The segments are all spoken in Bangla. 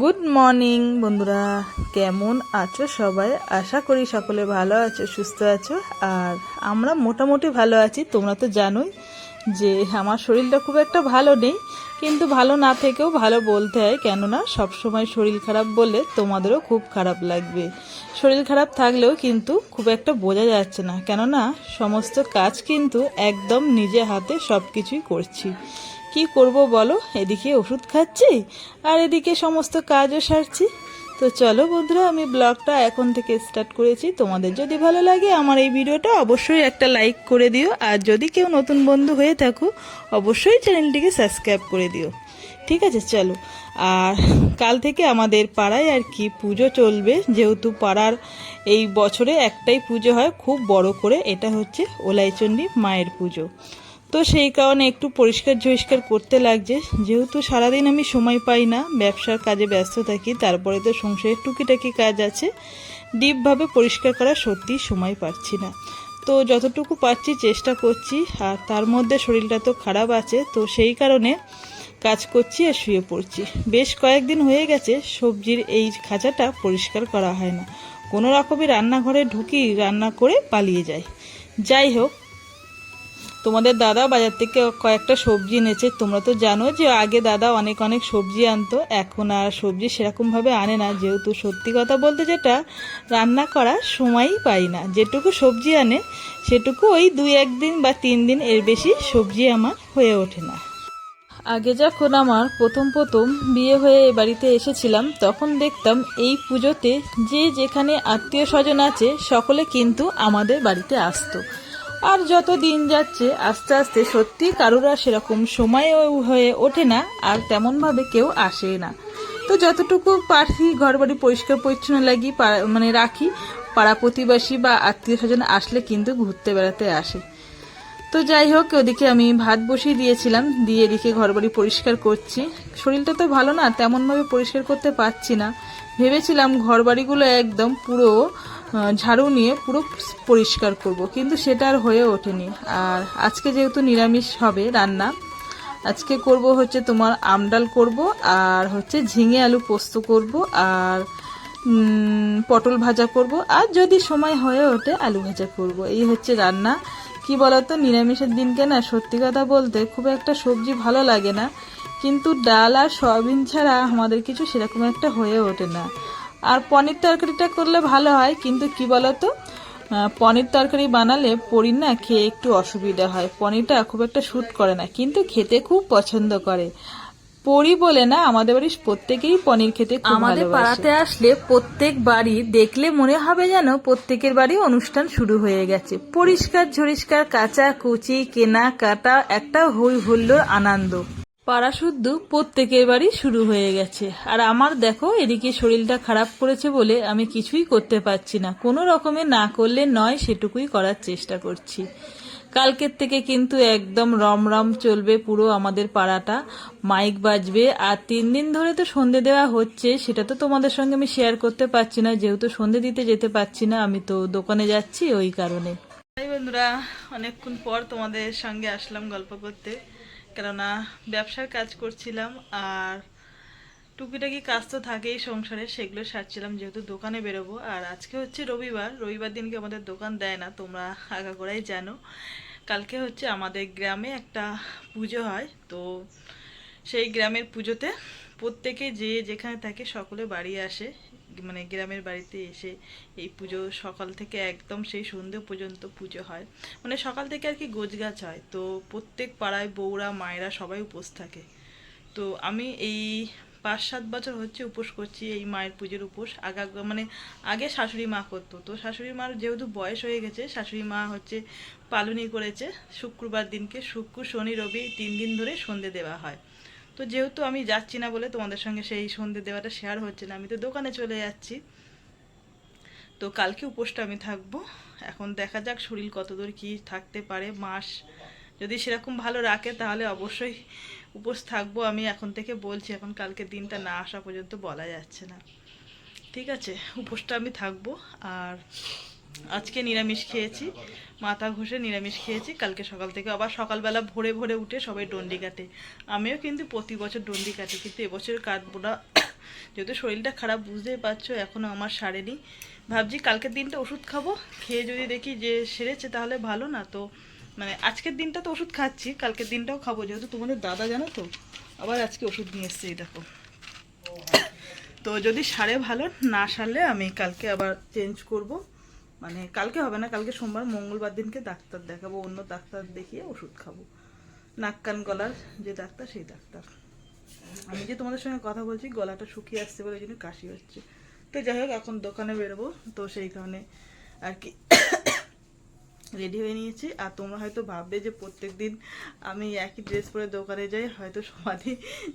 গুড মর্নিং বন্ধুরা। কেমন আছো সবাই? আশা করি সকলে ভালো আছো, সুস্থ আছো। আর আমরা মোটামুটি ভালো আছি, তোমরা তো জানোই যে আমার শরীরটা খুব একটা ভালো নেই, কিন্তু ভালো না থেকেও ভালো বলতে হয়, কেননা সবসময় শরীর খারাপ বললে তোমাদেরও খুব খারাপ লাগবে। শরীর খারাপ থাকলেও কিন্তু খুব একটা বোঝা যাচ্ছে না, কেননা সমস্ত কাজ কিন্তু একদম নিজে হাতে সব কিছুই করছি। কি করব বলো? এদিকে ওষুধ খাচ্ছি, আর এদিকে সমস্ত কাজও সারছি। তো চলো বন্ধুরা, আমি ব্লগটা এখন থেকে স্টার্ট করেছি। তোমাদের যদি ভালো লাগে আমার এই ভিডিওটা, অবশ্যই একটা লাইক করে দিও। আর যদি কেউ নতুন বন্ধু হয়ে থাকো, অবশ্যই চ্যানেলটিকে সাবস্ক্রাইব করে দিও। ঠিক আছে, চলো। আর কাল থেকে আমাদের পাড়ায় আর কি পুজো চলবে। যেহেতু পাড়ার এই বছরে একটাই পুজো হয়, খুব বড় করে, এটা হচ্ছে ওলাইচণ্ডী মায়ের পুজো। তো সেই কারণে একটু পরিষ্কার ঝরিষ্কার করতে লাগছে। যেহেতু সারাদিন আমি সময় পাই না, ব্যবসার কাজে ব্যস্ত থাকি, তারপরে তো সংসারের টুকিটাকি কাজ আছে, ডিপভাবে পরিষ্কার করার সত্যিই সময় পাচ্ছি না। তো যতটুকু পাচ্ছি চেষ্টা করছি, আর তার মধ্যে শরীরটা তো খারাপ আছে, তো সেই কারণে কাজ করছি আর শুয়ে পড়ছি। বেশ কয়েকদিন হয়ে গেছে, সবজির এই খাঁচাটা পরিষ্কার করা হয় না। কোনো রকমই রান্নাঘরে ঢুকি, রান্না করে পালিয়ে যায় যাই হোক তোমাদের দাদা বাজার থেকে কয়েকটা সবজি এনেছে। তোমরা তো জানো যে আগে দাদা অনেক অনেক সবজি আনতো, এখন আর সবজি সেরকমভাবে আনে না। যেহেতু সত্যি কথা বলতে যেটা, রান্না করার সময়ই পাই না। যেটুকু সবজি আনে, সেটুকু ওই দুই একদিন বা তিন দিন এর বেশি সবজি আমার হয়ে ওঠে না। আগে যখন আমার প্রথম প্রথম বিয়ে হয়ে বাড়িতে এসেছিলাম, তখন দেখতাম এই পুজোতে যে যেখানে আত্মীয় স্বজন আছে, সকলে কিন্তু আমাদের বাড়িতে আসতো। আর যত দিন যাচ্ছে, আস্তে আস্তে সত্যি কারোর আর সেরকম সময় হয়ে ওঠে না, আর তেমনভাবে কেউ আসে না। তো যতটুকু পারি ঘর বাড়ি পরিষ্কার পরিচ্ছন্ন লাগি মানে রাখি, পাড়া প্রতিবেশী বা আত্মীয় স্বজন আসলে কিন্তু ঘুরতে বেড়াতে আসে। তো যাই হোক, ওদিকে আমি ভাত বসিয়ে দিয়েছিলাম, দিয়ে এদিকে ঘরবাড়ি পরিষ্কার করছি। শরীরটা তো ভালো না, তেমনভাবে পরিষ্কার করতে পারছি না। ভেবেছিলাম ঘরবাড়িগুলো একদম পুরো ঝাড়ু নিয়ে পুরো পরিষ্কার করব, কিন্তু সেটা আর হয়ে ওঠেনি। আর আজকে যেহেতু নিরামিষ হবে রান্না, আজকে করব হচ্ছে তোমার আমডাল করব, আর হচ্ছে ঝিঙে আলু পোস্ত করব, আর পটল ভাজা করব, আর যদি সময় হয়ে ওঠে আলু ভাজা করব। এই হচ্ছে রান্না। কি বলতো, নিরামিষের দিনকে না সত্যি কথা বলতে খুব একটা সবজি ভালো লাগে না, কিন্তু ডাল আর সয়াবিন ছাড়া আমাদের কিছু সেরকম একটা হয়ে ওঠে না। আর পনির তরকারিটা করলে ভালো হয় কিন্তু কি বলতো? পনির তরকারি বানালে পনির না খেয়ে একটু অসুবিধা হয়। পনিরটা খুব একটা শ্যুট করে না কিন্তু খেতে খুব পছন্দ করে। পরি বলে না আমাদের বাড়ির প্রত্যেকেই পনির খেতে আমাদের পাড়াতে আসলে প্রত্যেক বাড়ি দেখলে মনে হবে যেন প্রত্যেকের বাড়ি অনুষ্ঠান শুরু হয়ে গেছে। পরিষ্কার ঝরিষ্কার কাঁচা কুচি কেনা কাটা একটা হই হুল্লোর আনন্দ। পাড়া শুদ্ধ প্রত্যেকের বাড়ি শুরু হয়ে গেছে। আর আমার দেখো, এদিকে শরীরটা খারাপ করেছে বলে আমি কিছুই করতে পারছি না। কোনো রকমে না করলে নয়, সেটুকুই করার চেষ্টা করছি। কালকের থেকে কিন্তু একদম রমরম চলবে পুরো আমাদের পাড়াটা। মাইক বাজবে, আর তিন দিন ধরে তো সন্ধে দেওয়া হচ্ছে, সেটা তো তোমাদের সঙ্গে আমি শেয়ার করতে পারছি না। যেহেতু সন্ধে দিতে যেতে পারছি না, আমি তো দোকানে যাচ্ছি ওই কারণে। তাই বন্ধুরা, অনেকক্ষণ পর তোমাদের সঙ্গে আসলাম গল্প করতে। কেননা ব্যবসার কাজ করছিলাম আর টুকিটাকি কাজ তো থাকেই সংসারে, সেগুলো সারছিলাম যেহেতু দোকানে বেরোবো। আর আজকে হচ্ছে রবিবার রবিবার দিনকে আমাদের দোকান দেয় না, তোমরা আগাগোড়াই জানো। কালকে হচ্ছে আমাদের গ্রামে একটা পুজো হয়, তো সেই গ্রামের পুজোতে প্রত্যেকে যে যেখানে থাকে সকলে বাড়ি আসে মানে গ্রামের বাড়িতে এসে এই পুজো সকাল থেকে একদম সেই সন্ধে পর্যন্ত পুজো হয়। মানে সকাল থেকে আর কি গোছগাছ হয়। তো প্রত্যেক পাড়ায় বউরা, মায়েরা সবাই উপোস থাকে। তো আমি এই পাঁচ সাত বছর হচ্ছে উপোস করছি এই মায়ের পুজোর উপোস। আগা মানে আগে শাশুড়ি মা করতো। তো শাশুড়ি মার যেহেতু বয়স হয়ে গেছে, শাশুড়ি মা হচ্ছে পালনি করেছে। শুক্রবার দিনকে শুক্র, শনি, রবি তিন দিন ধরে সন্ধে দেওয়া হয়। তো যেহেতু আমি যাচ্ছি না বলে তোমাদের সঙ্গে সেই সন্ধে দেওয়াটা শেয়ার হচ্ছে না, আমি তো দোকানে চলে যাচ্ছি। তো কালকে উপোসটা আমি থাকব। এখন দেখা যাক শরীর কতদূর কি থাকতে পারে মাস। যদি সেরকম ভালো রাখে তাহলে অবশ্যই উপোস থাকব আমি এখন থেকে বলছি, এখন কালকে দিনটা না আসা পর্যন্ত বলা যাচ্ছে না। ঠিক আছে, উপোসটা আমি থাকব। আর আজকে নিরামিষ খেয়েছি। মাথা ঘষে নিরামিষ খেয়েছি, কালকে সকাল থেকে আবার সকালবেলা ভোরে ভোরে উঠে সবাই ডন্ডি কাটে। আমিও কিন্তু প্রতি বছর ডন্ডি কাটি, কিন্তু এবছর কাটবো না যেহেতু শরীরটা খারাপ, বুঝতেই পারছ এখনও আমার সারেনি। ভাবছি কালকের দিনটা ওষুধ খাব, খেয়ে যদি দেখি যে সেরেছে তাহলে ভালো না, তো মানে আজকের দিনটা তো ওষুধ খাচ্ছি, কালকের দিনটাও খাব, যেহেতু তোমাদের দাদা জানো তো, আবার আজকে ওষুধ নিয়ে এসছে দেখো। তো যদি সারে ভালো, না সারলে আমি কালকে আবার চেঞ্জ করব। মানে কালকে হবে না, কালকে সোমবার, মঙ্গলবার দিনকে ডাক্তার দেখাবো, অন্য ডাক্তার দেখিয়ে ওষুধ খাব। নাক কান গলার যে ডাক্তার, সেই ডাক্তার। আমি যে তোমাদের সঙ্গে কথা বলছি, গলাটা শুকিয়ে আসছে বলে ওই জন্য কাশি হচ্ছে। তো যাই হোক, এখন দোকানে বেরোবো। তো সেই কারণে আর কি রেডি হয়ে নিয়েছি। আর তোমরা হয়তো ভাববে যে প্রত্যেক দিন আমি একই ড্রেস পরে দোকানে যাই, হয়তো সমাধি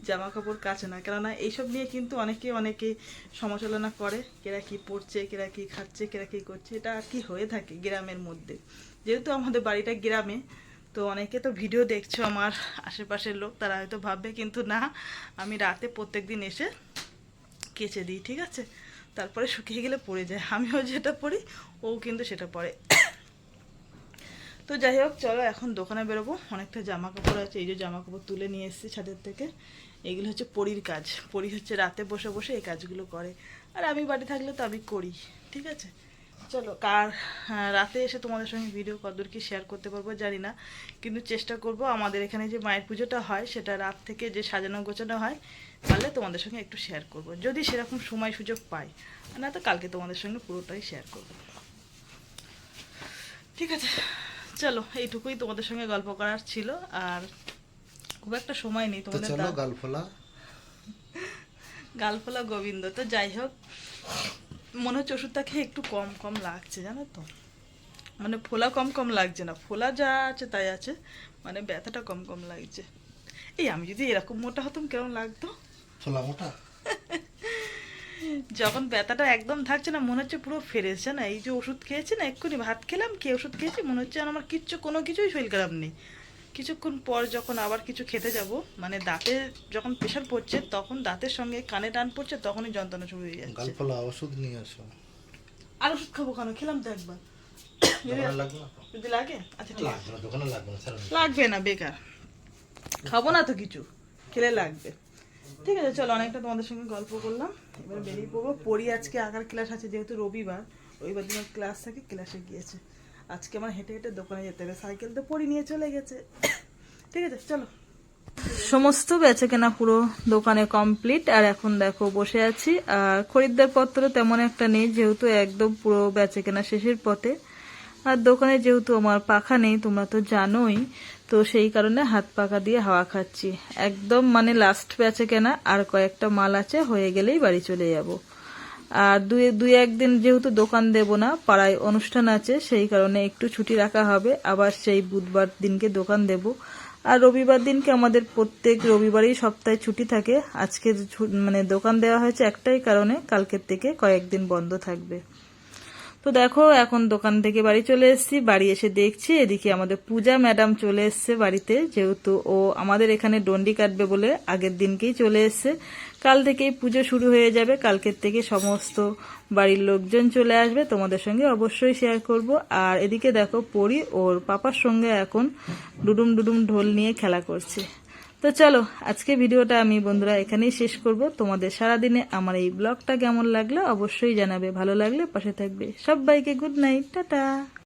জামা কাপড় কাছে না। কেননা এইসব নিয়ে কিন্তু অনেকে অনেকে সমালোচনা করে, কেরা কি পড়ছে কেরা কি খাচ্ছে, কেরা কি করছে। এটা আর কি হয়ে থাকে গ্রামের মধ্যে। যেহেতু আমাদের বাড়িটা গ্রামে, তো অনেকে তো ভিডিও দেখছ আমার আশেপাশের লোক, তারা হয়তো ভাববে কিন্তু না, আমি রাতে প্রত্যেক দিন এসে কেচে দিই, ঠিক আছে? তারপরে শুকিয়ে গেলে পড়ে যায়। আমিও যেটা পড়ি ও কিন্তু সেটা পরে। তো যাই হোক চলো এখন দোকানে বেরোবো। অনেকটা জামা কাপড় আছে এই যে জামা কাপড় তুলে নিয়ে এসেছি ছাদের থেকে। এগুলো হচ্ছে পরির কাজ। পরি হচ্ছে রাতে বসে বসে এই কাজগুলো করে। আর আমি বাড়ি থাকলে তো আমি করি ঠিক আছে? চলো কার হ্যাঁ, রাতে এসে তোমাদের সঙ্গে ভিডিও কতদূর কি শেয়ার করতে পারব জানি না। কিন্তু চেষ্টা করব আমাদের এখানে যে মায়ের পুজোটা হয় সেটা রাত থেকে যে সাজানো গোছানো হয় পারলে তোমাদের সঙ্গে একটু শেয়ার করব। যদি সেরকম সময় সুযোগ পাই না তো কালকে তোমাদের সঙ্গে পুরোটাই শেয়ার করব। ঠিক আছে? চলো এইটুকুই তোমাদের সঙ্গে গল্প করার ছিল আর খুব একটা সময় নেই তোমাদের চলো গালফলা। গালফলা গোবিন্দ তো যাই হোক মনে হচ্ছে ওষুধটা খেয়ে একটু কম কম লাগছে জানো তো? মানে ফোলা কম কম লাগছে না ফোলা যা আছে তাই আছে মানে ব্যথাটা কম কম লাগছে। এই আমি যদি এরকম মোটা হতাম কেমন লাগতো? ফোলা মোটা? যখন ব্যথাটা একদম থাকছে না মনে হচ্ছে পুরো ফেরেছে না এই যে ওষুধ খেয়েছি না এক্ষুনি ভাত খেলাম খেয়ে ওষুধ খেয়েছি মনে হচ্ছে আমার কিচ্ছু কোনো কিছুই শরীর খারাপ নেই। কিছুক্ষণ পর যখন আবার কিছু খেতে যাব মানে দাঁতে যখন প্রেশার পড়ছে তখন দাঁতের সঙ্গে কানে টান পড়ছে তখনই যন্ত্রণা শুরু হয়ে যাচ্ছে। ওষুধ নিয়ে আসো। আর ওষুধ খাব কেন? খেলাম তো একবার। যদি- লাগে? আচ্ছা ঠিক আছে। লাগবে না বেকার। খাব না তো কিছু খেলে লাগবে। ঠিক আছে, চলো অনেকটা তোমাদের সঙ্গে গল্প করলাম। এবার বেরিয়ে পড়ব। পড়ি আজকে আঁকার ক্লাস আছে, যেহেতু রবিবার রবিবার দিন ক্লাস থাকে ক্লাসে গিয়েছে। আজকে আমার হেঁটে হেঁটে দোকানে যেতে হবে সাইকেল তো পড়ি নিয়ে চলে গেছে। ঠিক আছে, চলো। সমস্ত বেচে কেনা পুরো দোকানে কমপ্লিট আর এখন দেখো বসে আছি। আর খরিদ্দার পত্র তেমন একটা নেই, যেহেতু একদম পুরো বেচে কেনা শেষের পথে। আর দোকানে যেহেতু আমার পাখা নেই, তোমরা তো জানোই তো সেই কারণে হাত পাকা দিয়ে হাওয়া খাচ্ছি। একদম মানে লাস্ট বেচে কেনা, আর কয়েকটা মাল আছে, হয়ে গেলেই বাড়ি চলে যাব। আর দুই দুই একদিন যেহেতু দোকান দেব না, পাড়ায় অনুষ্ঠান আছে, সেই কারণে একটু ছুটি রাখা হবে। আবার সেই বুধবার দিনকে দোকান দেব। আর রবিবার দিনকে আমাদের প্রত্যেক রবিবারই সপ্তাহে ছুটি থাকে। আজকে মানে দোকান দেওয়া হয়েছে একটাই কারণে, কালকের থেকে কয়েকদিন বন্ধ থাকবে। তো দেখো, এখন দোকান থেকে বাড়ি চলে এসেছি। বাড়ি এসে দেখছি এদিকে আমাদের পূজা ম্যাডাম চলে এসছে বাড়িতে, যেহেতু ও আমাদের এখানে ডন্ডি কাটবে বলে আগের দিনকেই চলে এসছে। কাল থেকেই পুজো শুরু হয়ে যাবে। কালকের থেকে সমস্ত বাড়ির লোকজন চলে আসবে। তোমাদের সঙ্গে অবশ্যই শেয়ার করব। আর এদিকে দেখো, পরি ওর পাপার সঙ্গে এখন ডুডুম ডুডুম ঢোল নিয়ে খেলা করছে। তো চলো, আজকে ভিডিওটা আমি বন্ধুরা এখানেই শেষ করব। তোমাদের সারাদিনে আমার এই ব্লগটা কেমন লাগল অবশ্যই জানাবে, ভালো লাগলে পাশে থাকবে। সবাইকে গুড নাইট টাটা।